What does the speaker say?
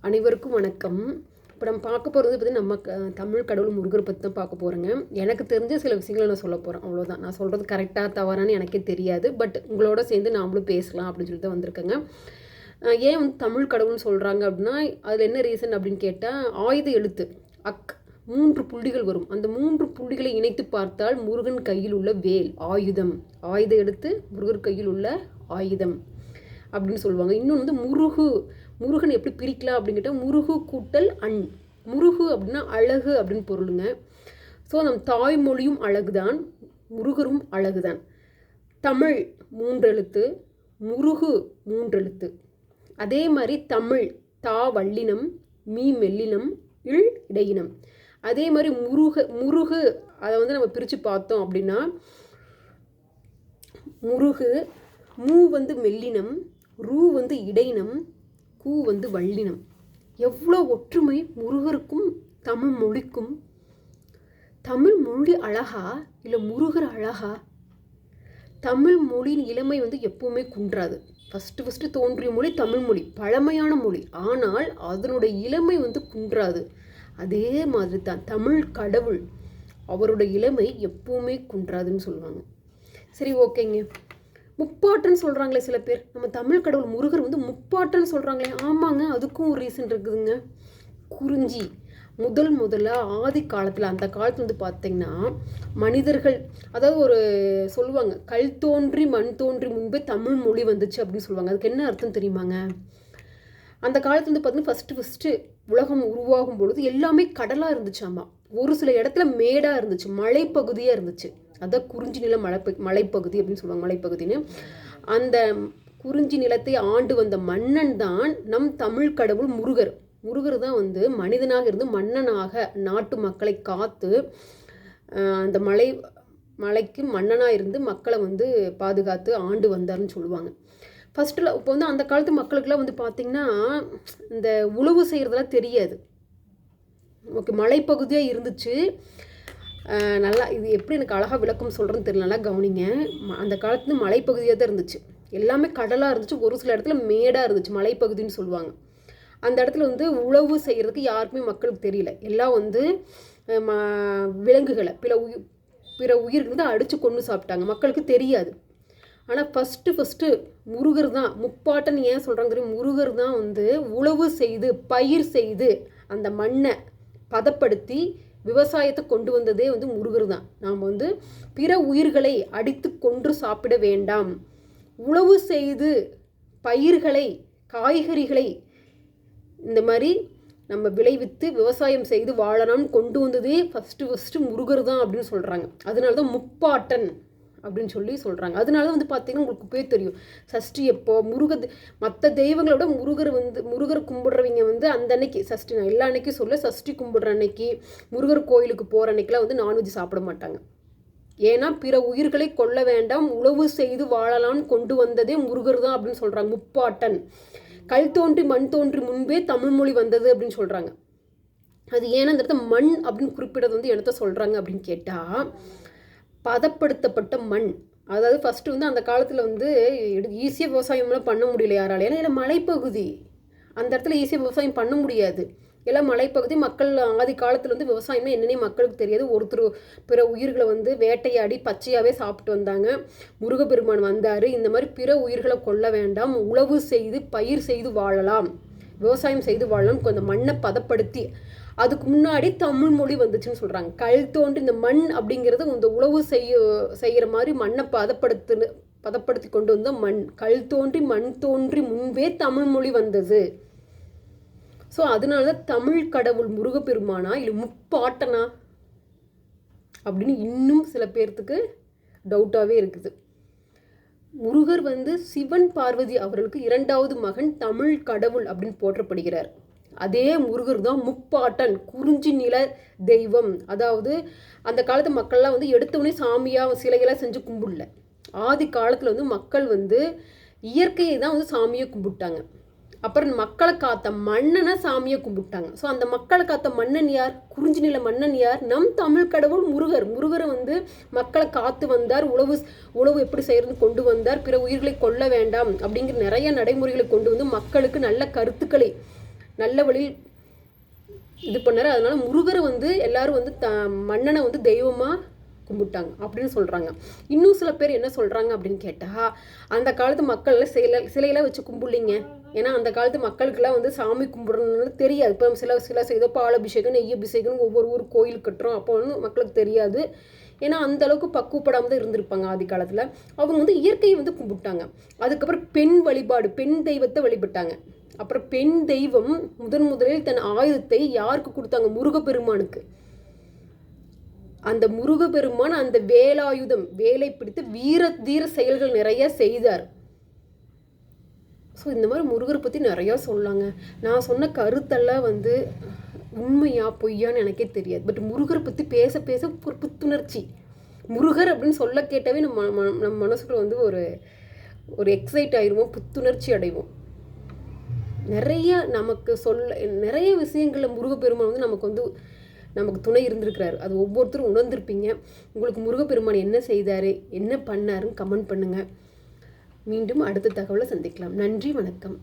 அனைவருக்கும் வணக்கம். இப்போ நம்ம பார்க்க போகிறது பற்றி நம்ம க- தமிழ் கடவுள் முருகர் பற்றி தான் பார்க்க போகிறோங்க எனக்கு தெரிஞ்ச சில விஷயங்களை நான் சொல்ல போகிறேன் அவ்வளோதான் நான் சொல்கிறது கரெக்டாக தவறான்னு எனக்கே தெரியாது. பட் உங்களோட சேர்ந்து நாமளும் பேசலாம் அப்படின்னு சொல்லிட்டு தான் வந்திருக்கேங்க. ஏன் வந்து தமிழ் கடவுள்னு சொல்கிறாங்க அப்படின்னா அதில் என்ன ரீசன் அப்படின்னு கேட்டால் ஆயுத எழுத்து அக் மூன்று புள்ளிகள் வரும். அந்த மூன்று புள்ளிகளை இணைத்து பார்த்தால் முருகன் கையில் உள்ள வேல் ஆயுதம். ஆயுத எழுத்து முருகர் கையில் உள்ள ஆயுதம் அப்படின்னு சொல்லுவாங்க. இன்னொன்று வந்து முருகு முருகன் எப்படி பிரிக்கலாம் அப்படின்னு கேட்டால் முருகு கூட்டல் அண் முருகு அப்படின்னா அழகு அப்படின்னு பொருளுங்க. ஸோ நம் தாய்மொழியும் அழகுதான் முருகரும் அழகுதான். தமிழ் மூன்றெழுத்து முருகு மூன்றெழுத்து. அதே மாதிரி தமிழ் தா வல்லினம் மீ மெல்லினம் இல் இடையினம். அதே மாதிரி முருக முருகு அதை வந்து நம்ம பிரித்து பார்த்தோம் அப்படின்னா முருகு மூ வந்து மெல்லினம் ரூ வந்து இடையினம் கூ வந்து வள்ளினம். எவ்வளோ ஒற்றுமை முருகருக்கும் தமிழ் மொழிக்கும். தமிழ் மொழி அழகா இல்லை முருகர் அழகா? தமிழ் மொழியின் இளமை வந்து எப்பவுமே குன்றாது. ஃபஸ்ட்டு ஃபஸ்ட்டு தோன்றிய மொழி தமிழ் மொழி பழமையான மொழி. ஆனால் அதனுடைய இளமை வந்து குன்றாது. அதே மாதிரி தான் தமிழ் கடவுள் அவரோட இளமை எப்பவுமே குன்றாதுன்னு சொல்லுவாங்க. சரி ஓகேங்க. முப்பாட்டுன்னு சொல்கிறாங்களே சில பேர். நம்ம தமிழ் கடவுள் முருகர் வந்து முப்பாட்டுன்னு சொல்கிறாங்களே ஆமாங்க அதுக்கும் ஒரு ரீசன் இருக்குதுங்க. குறிஞ்சி முதல் முதல்ல ஆதி காலத்தில் அந்த காலத்து வந்து பார்த்தீங்கன்னா மனிதர்கள் அதாவது ஒரு சொல்லுவாங்க கல் தோன்றி மண் தோன்றி முன்பே தமிழ் மொழி வந்துச்சு அப்படின்னு சொல்லுவாங்க. அதுக்கு என்ன அர்த்தம் தெரியுமாங்க? அந்த காலத்துல வந்து பார்த்தீங்கன்னா ஃபஸ்ட்டு ஃபஸ்ட்டு உலகம் உருவாகும் பொழுது எல்லாமே கடலாக இருந்துச்சாமா ஒரு சில இடத்துல மேடாக இருந்துச்சு மலைப்பகுதியாக இருந்துச்சு. அதான் குறிஞ்சி நில மலை மலைப்பகுதி அப்படின்னு சொல்லுவாங்க மலைப்பகுதின்னு. அந்த குறிஞ்சி நிலத்தை ஆண்டு வந்த மன்னன் தான் நம் தமிழ் கடவுள் முருகர். முருகர் தான் வந்து மனிதனாக இருந்து மன்னனாக நாட்டு மக்களை காத்து அந்த மலை மலைக்கு மன்னனாக இருந்து மக்களை வந்து பாதுகாத்து ஆண்டு வந்தார்னு சொல்லுவாங்க. ஃபஸ்ட்டில் இப்போ வந்து அந்த காலத்து மக்களுக்கெல்லாம் வந்து பார்த்திங்கன்னா இந்த உழவு செய்கிறதெல்லாம் தெரியாது. ஓகே மலைப்பகுதியாக இருந்துச்சு. நல்லா இது எப்படி எனக்கு அழகாக விளக்கம் சொல்கிறேன்னு தெரியல நல்லா கவனிங்க. ம- அந்த காலத்துல மலைப்பகுதியாக தான் இருந்துச்சு. எல்லாமே கடலாக இருந்துச்சு ஒரு சில இடத்துல மேடாக இருந்துச்சு மலைப்பகுதின்னு சொல்லுவாங்க. அந்த இடத்துல வந்து உழவு செய்கிறதுக்கு யாருக்குமே மக்களுக்கு தெரியல. எல்லாம் வந்து ம- விலங்குகளை பிற உயிர் பிற உயிருக்கு தான் அடித்து கொண்டு சாப்பிட்டாங்க. மக்களுக்கு தெரியாது. ஆனால் ஃபஸ்ட்டு ஃபஸ்ட்டு முருகர் தான் முப்பாட்டன் ஏன் சொல்கிறாங்க தெரியும்? முருகர் தான் வந்து உழவு செய்து பயிர் செய்து அந்த மண்ணை பதப்படுத்தி விவசாயத்தை கொண்டு வந்ததே வந்து முருகர் தான். நாம் வந்து பிற உயிர்களை அடித்து கொன்று சாப்பிட வேண்டாம். உழவு செய்து பயிர்களை காய்கறிகளை இந்த மாதிரி நம்ம விளைவித்து விவசாயம் செய்து வாழலாம்னு கொண்டு வந்ததே ஃபஸ்ட்டு ஃபஸ்ட்டு முருகர் தான் அப்படின்னு சொல்கிறாங்க அதனால தான் முப்பாட்டன். அப்படின்னு சொல்லி சொல்கிறாங்க அதனால வந்து பார்த்தீங்கன்னா உங்களுக்கு போய் தெரியும். சஷ்டி எப்போ? முருக மற்ற தெய்வங்களோட முருகர் வந்து முருகர் கும்பிட்றவங்க வந்து அந்த அன்னைக்கு சஷ்டி நான் எல்லா அன்னைக்கும் சொல்ல சஷ்டி கும்பிடுற அன்னைக்கு முருகர் கோயிலுக்கு போகிற அன்னைக்கெலாம் வந்து நான்வெஜ் சாப்பிட மாட்டாங்க. ஏன்னா பிற உயிர்களை கொல்ல வேண்டாம் உழவு செய்து வாழலாம்னு கொண்டு வந்ததே முருகர் தான் அப்படின்னு சொல்கிறாங்க முப்பாட்டன். கல் தோன்றி மண் தோன்றி முன்பே தமிழ் மொழி வந்தது அப்படின்னு சொல்கிறாங்க அது ஏன்னா அந்த இடத்த மண் அப்படின்னு குறிப்பிடறது வந்து என்னத்த சொல்கிறாங்க அப்படின்னு கேட்டால் பதப்படுத்தப்பட்ட மண். அதாவது ஃபஸ்ட்டு வந்து அந்த காலத்தில் வந்து ஈஸியாக விவசாயம்லாம் பண்ண முடியல யாரால ஏன்னா இல்லை மலைப்பகுதி. அந்த இடத்துல ஈஸியாக விவசாயம் பண்ண முடியாது. எல்லாம் மலைப்பகுதி மக்கள் ஆதி காலத்தில் வந்து விவசாயமே என்னென்னே மக்களுக்கு தெரியாது. ஒருத்தர் பிற உயிர்களை வந்து வேட்டையாடி பச்சையாகவே சாப்பிட்டு வந்தாங்க. முருகப்பெருமான் வந்தார். இந்த மாதிரி பிற உயிர்களை கொல்ல வேண்டாம். உழவு செய்து பயிர் செய்து வாழலாம். விவசாயம் செய்து வாழலாம். கொஞ்சம் மண்ணை பதப்படுத்தி அதுக்கு முன்னாடி தமிழ் மொழி வந்துச்சுன்னு சொல்கிறாங்க கல் தோன்றி இந்த மண் அப்படிங்கிறது இந்த உழவு செய்ய செய்கிற மாதிரி மண்ணை பதப்படுத்து பதப்படுத்தி கொண்டு வந்த மண். கல் தோன்றி மண் தோன்றி முன்பே தமிழ் மொழி வந்தது. ஸோ அதனால தான் தமிழ் கடவுள் முருகப்பெருமானா இல்லை முப்பாட்டனா? அப்படின்னு இன்னும் சில பேர்த்துக்கு டவுட்டாகவே இருக்குது. முருகர் வந்து சிவன் பார்வதி அவர்களுக்கு இரண்டாவது மகன் தமிழ் கடவுள் அப்படின்னு போற்றப்படுகிறார். அதே முருகர் தான் முப்பாட்டன் குறிஞ்சி நில தெய்வம். அதாவது அந்த காலத்து மக்கள்லாம் வந்து எடுத்தவொடனே சாமியாக சிலைகளாக செஞ்சு கும்பிடல. ஆதி காலத்தில் வந்து மக்கள் வந்து இயற்கையை தான் வந்து சாமியை கும்பிட்டாங்க. அப்புறம் மக்களை காத்த மன்னனை சாமியை கும்பிட்டாங்க. ஸோ அந்த மக்களை காத்த மன்னன் யார்? குறிஞ்சி நில மன்னன் யார்? நம் தமிழ் கடவுள் முருகர். முருகரை வந்து மக்களை காத்து வந்தார். உழவு உழவு எப்படி செய்யறது கொண்டு வந்தார். பிற உயிர்களை கொல்ல வேண்டாம் அப்படிங்கிற நிறைய நடைமுறைகளை கொண்டு வந்து மக்களுக்கு நல்ல கருத்துக்களை நல்ல வழியில் இது பண்ணார். அதனால் முருகரை வந்து எல்லாரும் வந்து த மன்னனை வந்து தெய்வமாக கும்பிட்டாங்க அப்படின்னு சொல்கிறாங்க இன்னும் சில பேர் என்ன சொல்கிறாங்க அப்படின்னு கேட்டால் அந்த காலத்து மக்கள் சிலை சிலையெல்லாம் வச்சு கும்பிடலிங்க. ஏன்னா அந்த காலத்து மக்களுக்கெல்லாம் வந்து சாமி கும்பிட்றதுனால தெரியாது. இப்போ சில சில செய்தோ பால் அபிஷேகம் நெய் அபிஷேகம் ஒவ்வொரு ஊர் கோயில் கட்டுறோம். அப்போ வந்து மக்களுக்கு தெரியாது. ஏன்னா அந்த அளவுக்கு பக்குவப்படாமல் தான் இருந்திருப்பாங்க ஆதி காலத்தில். அவங்க வந்து இயற்கையை வந்து கும்பிட்டாங்க. அதுக்கப்புறம் பெண் வழிபாடு பெண் தெய்வத்தை வழிபட்டாங்க. அப்புறம் பெண் தெய்வம் முதன் முதலில் தன் ஆயுதத்தை யாருக்கு கொடுத்தாங்க? முருகப்பெருமானுக்கு. அந்த முருகப்பெருமான் அந்த வேலாயுதம் வேலை பிடித்து வீர தீர செயல்கள் நிறைய செய்தார். ஸோ இந்த மாதிரி முருகரை பற்றி நிறையா சொல்லாங்க. நான் சொன்ன கருத்தெல்லாம் வந்து உண்மையா பொய்யான்னு எனக்கே தெரியாது. பட் முருகரை பற்றி பேச பேச ஒரு புத்துணர்ச்சி. முருகர் அப்படின்னு சொல்ல கேட்டாவே நம்ம ம- நம்ம மனசுக்குள்ள வந்து ஒரு ஒரு எக்ஸைட் ஆயிடுவோம் புத்துணர்ச்சி அடைவோம். நிறைய நமக்கு சொல்ல நிறைய விஷயங்களில் முருகப்பெருமான் வந்து நமக்கு வந்து நமக்கு துணை இருந்திருக்கிறாரு. அது ஒவ்வொருத்தரும் உணர்ந்திருப்பீங்க. உங்களுக்கு முருகப்பெருமான் என்ன செய்தார் என்ன பண்ணாருன்னு கமெண்ட் பண்ணுங்கள் மீண்டும் அடுத்த தகவலை சந்திக்கலாம். நன்றி வணக்கம்.